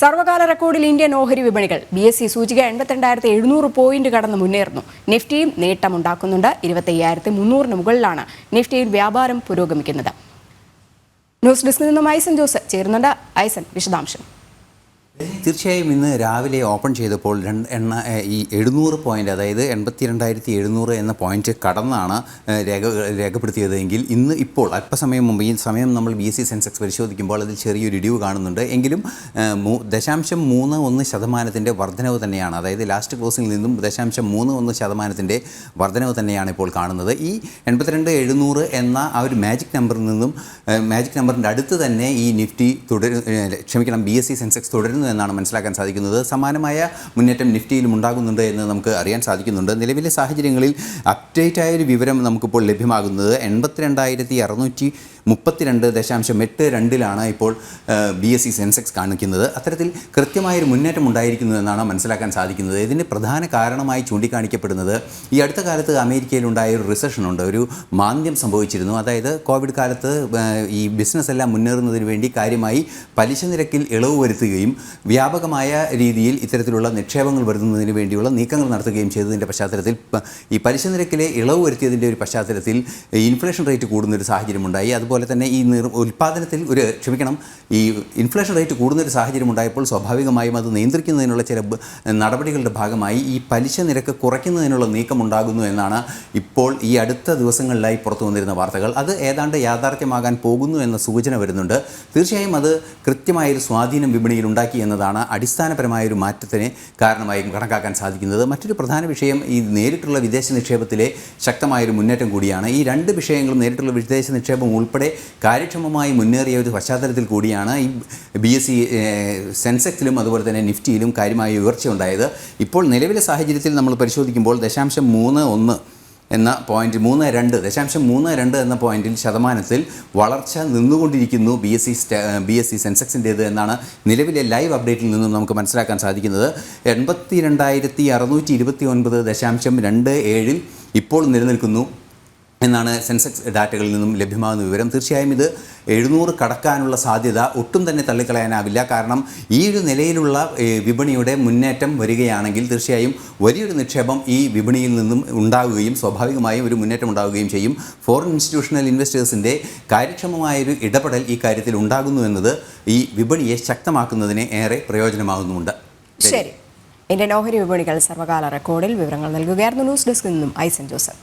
സർവകാല റെക്കോർഡിൽ Indian ഓഹരി വിപണികൾ B S C സൂചിക എൺപത്തിരണ്ടായിരത്തി എഴുന്നൂറ് പോയിന്റ് കടന്ന് മുന്നേറുന്നു. നിഫ്റ്റിയും നേട്ടമുണ്ടാക്കുന്നുണ്ട്. ഇരുപത്തി അയ്യായിരത്തി മുന്നൂറിന് മുകളിലാണ് നിഫ്റ്റിയിൽ വ്യാപാരം പുരോഗമിക്കുന്നത്. ന്യൂസ് ഡെസ്കിൽ നിന്നും ഐസൻ ജോസ് ചേരുന്നുണ്ട്. ഐസൻ വിശദാംശം. തീർച്ചയായും ഇന്ന് രാവിലെ ഓപ്പൺ ചെയ്തപ്പോൾ രണ്ട് എണ്ണ ഈ എഴുന്നൂറ് പോയിന്റ് അതായത് എൺപത്തി രണ്ടായിരത്തി എഴുന്നൂറ് എന്ന പോയിന്റ് കടന്നാണ് രേഖ രേഖപ്പെടുത്തിയതെങ്കിൽ ഇന്ന് ഇപ്പോൾ അല്പസമയം മുമ്പ് ഈ സമയം നമ്മൾ ബി എസ് സി സെൻസെക്സ് പരിശോധിക്കുമ്പോൾ അതിൽ ചെറിയൊരു ഇടിവ് കാണുന്നുണ്ട്. എങ്കിലും ദശാംശം മൂന്ന് ഒന്ന് ശതമാനത്തിന്റെ വർധനവ് തന്നെയാണ്. അതായത് ലാസ്റ്റ് ക്ലോസിൽ നിന്നും ദശാംശം മൂന്ന് ഒന്ന് ശതമാനത്തിന്റെ വർധനവ് തന്നെയാണ് ഇപ്പോൾ കാണുന്നത്. ഈ എൺപത്തിരണ്ട് എഴുന്നൂറ് എന്ന ആ ഒരു മാജിക് നമ്പറിൽ നിന്നും മാജിക് നമ്പറിന്റെ അടുത്ത് തന്നെ ഈ നിഫ്റ്റി തുടരു ക്ഷമിക്കണം ബി എസ് സി സെൻസെക്സ് തുടരുന്നു എന്നാണ് മനസ്സിലാക്കാൻ സാധിക്കുന്നത്. സമാനമായ മുന്നേറ്റം നിഫ്റ്റിയിലും ഉണ്ടാകുന്നുണ്ട് എന്ന് നമുക്ക് അറിയാൻ സാധിക്കുന്നുണ്ട്. നിലവിലെ സാഹചര്യങ്ങളിൽ അപ്ഡേറ്റ് ആയ ഒരു വിവരം നമുക്കിപ്പോൾ ലഭ്യമാകുന്നത് എൺപത്തിരണ്ടായിരത്തി അറുന്നൂറ്റി മുപ്പത്തിരണ്ട് ദശാംശം എട്ട് രണ്ടിലാണ് ഇപ്പോൾ ബി എസ് സി സെൻസെക്സ് കാണിക്കുന്നത്. അത്തരത്തിൽ കൃത്യമായൊരു മുന്നേറ്റം ഉണ്ടായിരിക്കുന്നു എന്നാണ് മനസ്സിലാക്കാൻ സാധിക്കുന്നത്. ഇതിന്റെ പ്രധാന കാരണമായി ചൂണ്ടിക്കാണിക്കപ്പെടുന്നത് ഈ അടുത്ത കാലത്ത് അമേരിക്കയിലുണ്ടായ ഒരു റിസഷൻ ഉണ്ട്. ഒരു മാന്ദ്യം സംഭവിച്ചിരുന്നു. അതായത് കോവിഡ് കാലത്ത് ഈ ബിസിനസ് എല്ലാം മുന്നേറുന്നതിന് വേണ്ടി കാര്യമായി പലിശ നിരക്കിൽ ഇളവ് വരുത്തുകയും വ്യാപകമായ രീതിയിൽ ഇത്തരത്തിലുള്ള നിക്ഷേപങ്ങൾ വരുത്തുന്നതിന് വേണ്ടിയുള്ള നീക്കങ്ങൾ നടത്തുകയും ചെയ്തതിന്റെ പശ്ചാത്തലത്തിൽ ഈ പലിശ നിരക്കിലെ ഇളവ് വരുത്തിയതിന്റെ ഒരു പശ്ചാത്തലത്തിൽ ഇൻഫ്ലേഷൻ റേറ്റ് കൂടുന്നൊരു സാഹചര്യമുണ്ടായി. അതുപോലെ തന്നെ ഈ നിർ ഉൽപ്പാദനത്തിൽ ഒരു ക്ഷമിക്കണം ഈ ഇൻഫ്ലേഷൻ റേറ്റ് കൂടുന്നൊരു സാഹചര്യം ഉണ്ടായപ്പോൾ സ്വാഭാവികമായും അത് നിയന്ത്രിക്കുന്നതിനുള്ള ചില നടപടികളുടെ ഭാഗമായി ഈ പലിശ നിരക്ക് കുറയ്ക്കുന്നതിനുള്ള നീക്കം ഉണ്ടാകുന്നു എന്നാണ് ഇപ്പോൾ ഈ അടുത്ത ദിവസങ്ങളിലായി പുറത്തു വന്നിരുന്ന വാർത്തകൾ. അത് ഏതാണ്ട് യാഥാർത്ഥ്യമാകാൻ പോകുന്നു എന്ന സൂചന വരുന്നുണ്ട്. തീർച്ചയായും അത് കൃത്യമായൊരു സ്വാധീനം വിപണിയിൽ ഉണ്ടാക്കി എന്നതാണ് അടിസ്ഥാനപരമായ ഒരു മാറ്റത്തിന് കാരണമായി കണക്കാക്കാൻ സാധിക്കുന്നത്. മറ്റൊരു പ്രധാന വിഷയം ഈ നേരിട്ടുള്ള വിദേശ നിക്ഷേപത്തിലെ ശക്തമായൊരു മുന്നേറ്റം കൂടിയാണ്. ഈ രണ്ട് വിഷയങ്ങളും നേരിട്ടുള്ള വിദേശ നിക്ഷേപം ഉൾപ്പെടെ കാര്യക്ഷമമായി മുന്നേറിയ ഒരു പശ്ചാത്തലത്തിൽ കൂടിയാണ് ഈ ബി എസ് സി സെൻസെക്സിലും അതുപോലെ തന്നെ നിഫ്റ്റിയിലും കാര്യമായ ഉയർച്ച ഉണ്ടായത് ഇപ്പോൾ നിലവിലെ സാഹചര്യത്തിൽ നമ്മൾ പരിശോധിക്കുമ്പോൾ ദശാംശം മൂന്ന് ഒന്ന് എന്ന പോയിന്റ് മൂന്ന് രണ്ട് ദശാംശം മൂന്ന് രണ്ട് എന്ന പോയിന്റിൽ ശതമാനത്തിൽ വളർച്ച നിന്നുകൊണ്ടിരിക്കുന്നു B S C B S C സെൻസെക്സിന്റേത് എന്നാണ് നിലവിലെ ലൈവ് അപ്ഡേറ്റിൽ നിന്നും നമുക്ക് മനസ്സിലാക്കാൻ സാധിക്കുന്നത്. എൺപത്തി രണ്ടായിരത്തി അറുന്നൂറ്റി ഇരുപത്തി ഒൻപത് ദശാംശം രണ്ട് ഏഴിൽ ഇപ്പോൾ നിലനിൽക്കുന്നു. എന്നാണ് സെൻസെക്സ് ഡാറ്റകളിൽ നിന്നും ലഭ്യമാകുന്ന വിവരം. തീർച്ചയായും ഇത് എഴുന്നൂറ് കടക്കാനുള്ള സാധ്യത ഒട്ടും തന്നെ തള്ളിക്കളയാനാവില്ല. കാരണം ഈ ഒരു നിലയിലുള്ള വിപണിയുടെ മുന്നേറ്റം വരികയാണെങ്കിൽ തീർച്ചയായും വലിയൊരു നിക്ഷേപം ഈ വിപണിയിൽ നിന്നും ഉണ്ടാവുകയും സ്വാഭാവികമായും ഒരു മുന്നേറ്റം ഉണ്ടാവുകയും ചെയ്യും. ഫോറിൻ ഇൻസ്റ്റിറ്റ്യൂഷണൽ ഇൻവെസ്റ്റേഴ്സിന്റെ കാര്യക്ഷമമായൊരു ഇടപെടൽ ഈ കാര്യത്തിൽ ഉണ്ടാകുന്നു എന്നത് ഈ വിപണിയെ ശക്തമാക്കുന്നതിന് ഏറെ പ്രയോജനമാകുന്നുമുണ്ട്. ശരി. ഇന്ത്യൻ ഓഹരി വിപണികൾ സർവകാല റെക്കോർഡിൽ വിവരങ്ങൾ നൽകുകയായിരുന്നു ന്യൂസ് ഡെസ്കിൽ നിന്നും ഐസൻ ജോസഫ്.